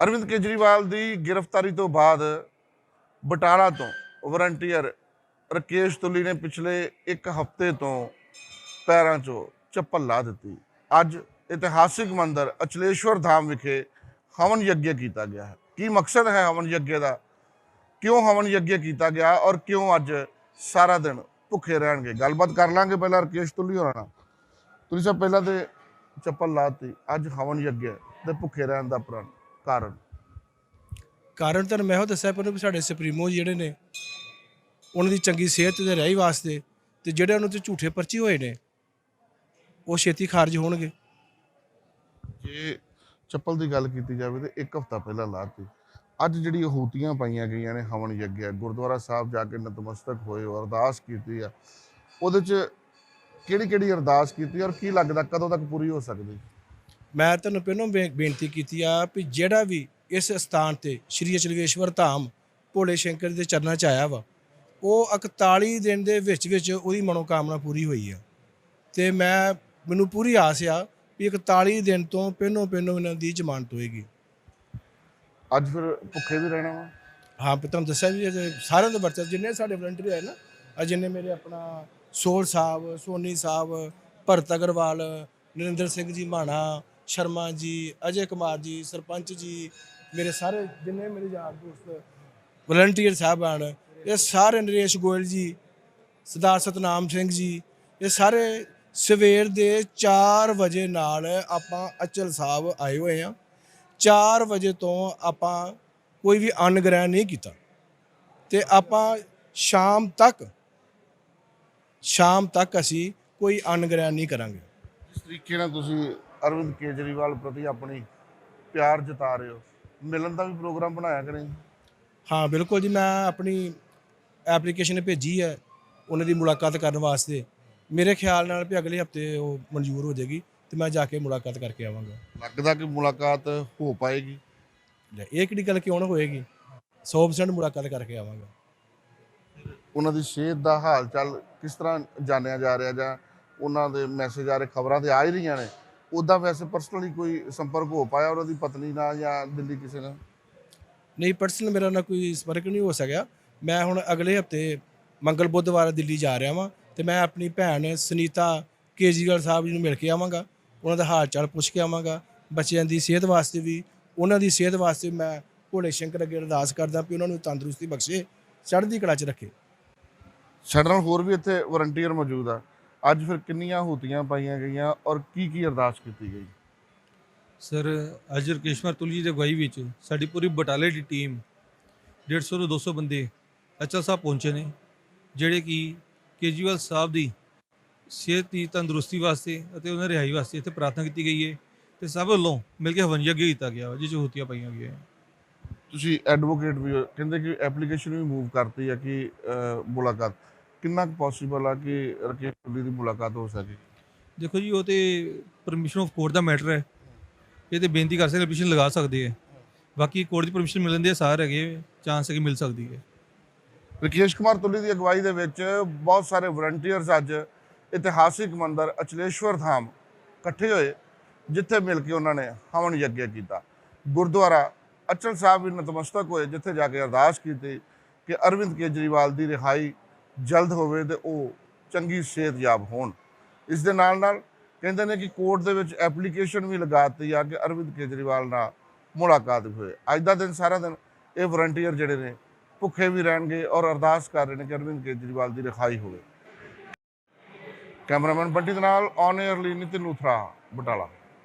ਅਰਵਿੰਦ ਕੇਜਰੀਵਾਲ ਦੀ ਗ੍ਰਿਫਤਾਰੀ ਤੋਂ ਬਾਅਦ ਬਟਾਲਾ ਤੋਂ ਵਾਰੰਟੀਅਰ ਰਕੇਸ਼ ਤੁਲੀ ਨੇ ਪਿਛਲੇ ਇੱਕ ਹਫ਼ਤੇ ਤੋਂ ਪੈਰਾਂ 'ਚੋਂ ਚੱਪਲ ਲਾ ਦਿੱਤੀ ਅੱਜ ਇਤਿਹਾਸਿਕ ਮੰਦਰ ਅਚਲੇਸ਼ਵਰ ਧਾਮ ਵਿਖੇ ਹਵਨ ਯੱਗ ਕੀਤਾ ਗਿਆ ਹੈ ਕੀ ਮਕਸਦ ਹੈ ਹਵਨ ਯੱਗ ਦਾ ਕਿਉਂ ਹਵਨ ਯੱਗ ਕੀਤਾ ਗਿਆ ਔਰ ਕਿਉਂ ਅੱਜ ਸਾਰਾ ਦਿਨ ਭੁੱਖੇ ਰਹਿਣਗੇ? ਗੱਲਬਾਤ ਕਰ ਲਾਂਗੇ ਪਹਿਲਾਂ ਰਕੇਸ਼ ਤੁਲੀ ਹੋਰਾਂ ਨਾਲ। ਤੁਸੀਂ ਸਭ ਪਹਿਲਾਂ ਤੇ ਚੱਪਲ ਲਾਤੀ। ਅੱਜ ਹਵਨ ਯੱਗ ਹੈ ਤੇ ਭੁੱਖੇ ਰਹਿਣ ਦਾ ਪ੍ਰਣ ਕਾਰਨ? ਕਾਰਨ ਤਾਂ ਮੈਂ ਉਹ ਦੱਸਿਆ ਪਰ ਵੀ ਸਾਡੇ ਸੁਪਰੀਮੋ ਜਿਹੜੇ ਨੇ ਉਹਨਾਂ ਦੀ ਚੰਗੀ ਸਿਹਤ ਦੇ ਰਹੀ ਵਾਸਤੇ ਤੇ ਜਿਹੜੇ ਉਹਨਾਂ ਤੇ ਝੂਠੇ ਪਰਚੇ ਹੋਏ ਨੇ ਉਹ ਛੇਤੀ ਖਾਰਜ ਹੋਣਗੇ। ਜੇ ਚੱਪਲ ਦੀ ਗੱਲ ਕੀਤੀ ਜਾਵੇ ਤੇ ਇੱਕ ਹਫ਼ਤਾ ਪਹਿਲਾਂ ਲਾਤੀ। ਅੱਜ ਜਿਹੜੀ ਹੂਤੀਆਂ ਪਾਈਆਂ ਗਈਆਂ ਨੇ ਹਵਨ ਯੱਗਿਆ ਗੁਰਦੁਆਰਾ ਸਾਹਿਬ ਜਾ ਕੇ ਨਤਮਸਤਕ ਹੋਏ ਅਰਦਾਸ ਕੀਤੀ ਆ, ਉਹਦੇ ਚ ਕਿਹੜੀ ਕਿਹੜੀ ਅਰਦਾਸ ਕੀਤੀ ਔਰ ਕੀ ਲੱਗਦਾ ਕਦੋਂ ਤੱਕ ਪੂਰੀ ਹੋ ਸਕਦੀ? ਮੈਂ ਤੁਹਾਨੂੰ ਪਹਿਲਾਂ ਬੇਨਤੀ ਕੀਤੀ ਆ ਵੀ ਜਿਹੜਾ ਵੀ ਇਸ ਸਥਾਨ ਤੇ ਸ਼੍ਰੀ ਅਚਲਵੇਸ਼ਵਰ ਧਾਮ ਭੋਲੇ ਸ਼ੰਕਰ ਦੇ ਚਰਨਾਂ 'ਚ ਆਇਆ ਵਾ, ਉਹ 41 ਦਿਨ ਦੇ ਵਿੱਚ ਵਿੱਚ ਉਹਦੀ ਮਨੋਕਾਮਨਾ ਪੂਰੀ ਹੋਈ ਆ। ਤੇ ਮੈਂ, ਮੈਨੂੰ ਪੂਰੀ ਆਸ ਆ ਵੀ 41 ਦਿਨ ਤੋਂ ਪਹਿਲੋਂ ਪਹਿਲੋਂ ਇਹਨਾਂ ਦੀ ਜ਼ਮਾਨਤ ਹੋਏਗੀ। ਅੱਜ ਫਿਰ ਭੁੱਖੇ ਵੀ ਰਹਿਣਾ ਵਾ। ਹਾਂ ਪਰ ਤੁਹਾਨੂੰ ਦੱਸਿਆ ਵੀ ਇਹ ਸਾਰਿਆਂ ਦੇ ਵਰਚਾ ਜਿੰਨੇ ਸਾਡੇ ਵਲੰਟੀਅਰ ਹੈ ਨਾ ਆ ਜਿੰਨੇ ਮੇਰੇ ਆਪਣਾ ਸੋਲ ਸਾਹਿਬ, ਸੋਨੀ ਸਾਹਿਬ, ਭਰਤ ਅਗਰਵਾਲ, ਨਰਿੰਦਰ ਸਿੰਘ ਜੀ ਮਾਣਾ, ਸ਼ਰਮਾ ਜੀ, ਅਜੇ ਕੁਮਾਰ ਜੀ, ਸਰਪੰਚ ਜੀ, ਮੇਰੇ ਸਾਰੇ ਜਿੰਨੇ ਮੇਰੇ ਯਾਰ ਦੋਸਤ ਵਲੰਟੀਅਰ ਸਾਹਿਬਾਨ, ਇਹ ਸਾਰੇ ਨਰੇਸ਼ ਗੋਇਲ ਜੀ, ਸਰਦਾਰ ਸਤਨਾਮ ਸਿੰਘ ਜੀ, ਇਹ ਸਾਰੇ ਸਵੇਰ ਦੇ 4 ਵਜੇ ਨਾਲ ਆਪਾਂ ਅਚਲ ਸਾਹਿਬ ਆਏ ਹੋਏ ਆ। 4 ਵਜੇ ਤੋਂ ਆਪਾਂ ਕੋਈ ਵੀ ਅੰਨ ਗ੍ਰਹਿਣ ਨਹੀਂ ਕੀਤਾ। ਤੇ ਆਪਾਂ ਸ਼ਾਮ ਤੱਕ ਸ਼ਾਮ ਤੱਕ ਅਸੀਂ ਕੋਈ ਅੰਨ ਗ੍ਰਹਿਣ ਨਹੀਂ ਕਰਾਂਗੇ। ਜਿਸ ਤਰੀਕੇ ਨਾਲ ਤੁਸੀਂ ਅਰਵਿੰਦ ਕੇਜਰੀਵਾਲ ਪ੍ਰਤੀ ਆਪਣੀ ਪਿਆਰ ਜਤਾ ਰਹੇ ਹੋ ਮਿਲਣ ਦਾ ਵੀ ਪ੍ਰੋਗਰਾਮ ਬਣਾਇਆ ਕਿ ਨਹੀਂ? ਹਾਂ ਬਿਲਕੁਲ ਜੀ ਮੈਂ ਆਪਣੀ ਐਪਲੀਕੇਸ਼ਨ ਭੇਜੀ ਹੈ ਉਹਨਾਂ ਦੀ ਮੁਲਾਕਾਤ ਕਰਨ ਵਾਸਤੇ। ਮੇਰੇ ਖਿਆਲ ਨਾਲ ਵੀ ਅਗਲੇ ਹਫ਼ਤੇ ਉਹ ਮਨਜ਼ੂਰ ਹੋ ਜਾਏਗੀ। ਤੇ ਮੈਂ ਜਾ ਕੇ ਮੁਲਾਕਾਤ ਕਰਕੇ ਆਵਾਂਗਾ। ਲੱਗਦਾ ਕਿ ਮੁਲਾਕਾਤ ਹੋ ਪਾਏਗੀ। ਲੈ, ਇਹ ਕਿਹੜੀ ਗੱਲ ਕਿਉਂ ਨਾ ਹੋਏਗੀ? 100% ਮੁਲਾਕਾਤ ਕਰਕੇ ਆਵਾਂਗਾ। ਉਹਨਾਂ ਦੀ ਸਿਹਤ ਦਾ ਹਾਲ ਚਾਲ ਕਿਸ ਤਰ੍ਹਾਂ ਜਾਣਿਆ ਜਾ ਰਿਹਾ ਜਾਂ ਉਹਨਾਂ ਦੇ ਮੈਸੇਜ ਆ ਰਹੇ ਖਬਰਾਂ ਤੇ ਆ ਹੀ ਰਹੀਆਂ ਨੇ ਉਦਾਂ ਵੈਸੇ ਪਰਸਨਲੀ ਕੋਈ ਸੰਪਰਕ ਹੋ ਪਾਇਆ ਉਹਨਾਂ ਦੀ ਪਤਨੀ ਨਾਲ ਜਾਂ ਦਿੱਲੀ ਕਿਸੇ ਨਾਲ? ਨਹੀਂ ਪਰਸਨਲ ਮੇਰਾ ਨਾ ਕੋਈ ਸੰਪਰਕ ਨਹੀਂ ਹੋ ਸਕਿਆ। ਮੈਂ ਹੁਣ ਅਗਲੇ ਹਫ਼ਤੇ ਮੰਗਲ ਬੁੱਧਵਾਰ ਦਿੱਲੀ ਜਾ ਰਿਹਾ ਵਾਂ ਤੇ ਮੈਂ ਆਪਣੀ ਭੈਣ ਸੁਨੀਤਾ ਕੇਜਰੀਵਾਲ ਸਾਹਿਬ ਜੀ ਨੂੰ ਮਿਲ ਕੇ ਆਵਾਂਗਾ। ਉਹਨਾਂ ਦਾ ਹਾਲ ਚਾਲ ਪੁੱਛ ਕੇ ਆਵਾਂਗਾ। ਬੱਚਿਆਂ ਦੀ ਸਿਹਤ ਵਾਸਤੇ ਵੀ ਉਹਨਾਂ ਦੀ ਸਿਹਤ ਵਾਸਤੇ ਮੈਂ ਭੋਲੇ ਸ਼ੰਕਰ ਅੱਗੇ ਅਰਦਾਸ ਕਰਦਾ ਵੀ ਉਹਨਾਂ ਨੂੰ ਤੰਦਰੁਸਤੀ ਬਖਸ਼ੇ ਚੜ੍ਹਦੀ ਕਲਾ 'ਚ ਰੱਖੇ। ਸਾਡੇ ਨਾਲ ਹੋਰ ਵੀ ਇੱਥੇ ਵਾਰੰਟੀਅਰ ਮੌਜੂਦ ਆ। ਅੱਜ ਫਿਰ ਕਿੰਨੀਆਂ ਹੂਤੀਆਂ ਪਾਈਆਂ ਗਈਆਂ ਔਰ ਕੀ ਕੀ ਅਰਦਾਸ ਕੀਤੀ ਗਈ? ਸਰ ਅੱਜ ਰਕੇਸ਼ਵਰ ਤੁਲ ਜੀ ਦੀ ਅਗਵਾਈ ਵਿੱਚ ਸਾਡੀ ਪੂਰੀ ਬਟਾਲੇ ਦੀ ਟੀਮ 150 ਤੋਂ 200 ਬੰਦੇ ਅਚਲ ਸਾਹਿਬ ਪਹੁੰਚੇ ਨੇ ਜਿਹੜੇ ਕਿ ਕੇਜਰੀਵਾਲ ਸਾਹਿਬ ਦੀ ਸਿਹਤ ਦੀ ਤੰਦਰੁਸਤੀ ਵਾਸਤੇ ਅਤੇ ਉਹਨਾਂ ਦੀ ਰਿਹਾਈ ਵਾਸਤੇ ਇੱਥੇ ਪ੍ਰਾਰਥਨਾ ਕੀਤੀ ਗਈ ਹੈ ਤੇ ਸਭ ਵੱਲੋਂ ਮਿਲ ਕੇ ਹਵਨ ਯੱਗ ਕੀਤਾ ਗਿਆ ਜਿਸ ਹੂਤੀਆਂ ਪਾਈਆਂ ਗਈਆਂ ਤੁਸੀਂ ਐਡਵੋਕੇਟ ਵੀ ਹੋ, ਕਹਿੰਦੇ ਕਿ ਐਪਲੀਕੇਸ਼ਨ ਵੀ ਮੂਵ ਕਰਤੀ ਆ ਕਿ ਅਹ, ਮੁਲਾਕਾਤ। ਕਿੰਨਾ ਕੁ ਪੋਸੀਬਲ ਆ ਕਿ ਰਕੇਸ਼ ਤੁਲੀ ਦੀ ਮੁਲਾਕਾਤ ਹੋ ਸਕੇ? ਦੇਖੋ ਜੀ ਉਹ ਤੇ ਪਰਮਿਸ਼ਨ ਆਫ ਕੋਰਟ ਦਾ ਮੈਟਰ ਹੈ। ਇਹ ਤੇ ਬੇਨਤੀ ਕਰ ਸਕਦੇ ਐਪਲੀਕੇਸ਼ਨ ਲਗਾ ਸਕਦੇ ਹੈ ਬਾਕੀ ਕੋਰਟ ਦੀ ਪਰਮਿਸ਼ਨ ਮਿਲਣ ਦੇ ਸਾਰੇ ਹੈਗੇ ਚਾਂਸ ਹੈ ਕਿ ਮਿਲ ਸਕਦੀ ਹੈ। ਰਕੇਸ਼ ਕੁਮਾਰ ਤੁਲੀ ਦੀ ਅਗਵਾਈ ਦੇ ਵਿੱਚ ਬਹੁਤ ਸਾਰੇ ਵਲੰਟੀਅਰਸ ਅੱਜ ਇਤਿਹਾਸਿਕ ਮੰਦਰ ਅਚਲੇਸ਼ਵਰ ਧਾਮ ਇਕੱਠੇ ਹੋਏ, ਜਿੱਥੇ ਮਿਲ ਕੇ ਉਹਨਾਂ ਨੇ ਹਵਨ ਯੱਗ ਕੀਤਾ। ਗੁਰਦੁਆਰਾ ਅਚਲ ਸਾਹਿਬ ਵੀ ਨਤਮਸਤਕ ਹੋਏ, ਜਿੱਥੇ ਜਾ ਕੇ ਅਰਦਾਸ ਕੀਤੀ ਕਿ ਅਰਵਿੰਦ ਕੇਜਰੀਵਾਲ ਦੀ ਰਿਹਾਈ ਜਲਦ ਹੋਵੇ ਤੇ ਉਹ ਚੰਗੀ ਸਿਹਤਯਾਬ ਹੋਣ। ਇਸ ਦੇ ਨਾਲ ਨਾਲ ਕਹਿੰਦੇ ਨੇ ਕਿ ਕੋਰਟ ਦੇ ਵਿੱਚ ਐਪਲੀਕੇਸ਼ਨ ਵੀ ਲਗਾਤੀ ਆ ਕਿ ਅਰਵਿੰਦ ਕੇਜਰੀਵਾਲ ਨਾਲ ਮੁਲਾਕਾਤ ਵੀ ਹੋਏ। ਅੱਜ ਦਾ ਦਿਨ ਸਾਰਾ ਦਿਨ ਇਹ ਵਲੰਟੀਅਰ ਜਿਹੜੇ ਨੇ ਭੁੱਖੇ ਵੀ ਰਹਿਣਗੇ ਔਰ ਅਰਦਾਸ ਕਰ ਰਹੇ ਨੇ ਕਿ ਅਰਵਿੰਦ ਕੇਜਰੀਵਾਲ ਦੀ ਰਿਹਾਈ ਹੋਵੇ। Cameraman Bunty Danal on air Lee Nitin Luthra Batala